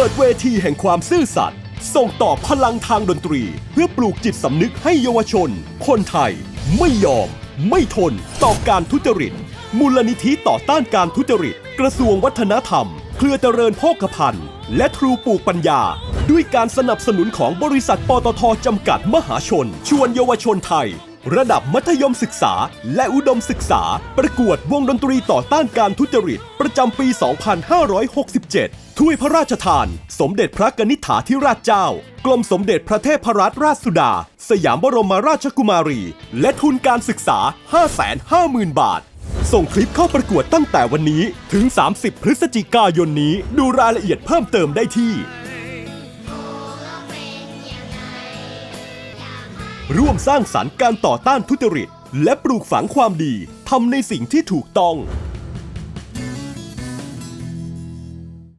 ปิดเวทีแห่งความซื่อสัตย์ส่งต่อพลังทางดนตรี เพื่อปลูกจิตสำนึกให้เยาวชน คนไทย ไม่ยอม ไม่ทน ต่อการทุจริต มูลนิธิต่อต้านการทุจริต กระทรวงวัฒนธรรม เครือเจริญโภคภัณฑ์ และทรูปลูกปัญญา ด้วยการสนับสนุนของบริษัทปตทจำกัดมหาชน ชวนเยาวชนไทย ระดับมัธยมศึกษา และอุดมศึกษา ประกวดวงดนตรีต่อต้านการทุจริต ประจำปี 2567 ถ้วยพระราชทาน สมเด็จพระกนิษฐาธิราชเจ้า กรมสมเด็จพระเทพรัตนราชสุดา สยามบรมราชกุมารี และทุนการศึกษา 550,000 บาท ส่งคลิปเข้าประกวดตั้งแต่วันนี้ถึง 30 พฤศจิกายนนี้ ดูรายละเอียดเพิ่มเติมได้ที่ ร่วมสร้างสรรค์การต่อต้านทุจริต และปลูกฝังความดีทำในสิ่งที่ถูกต้อง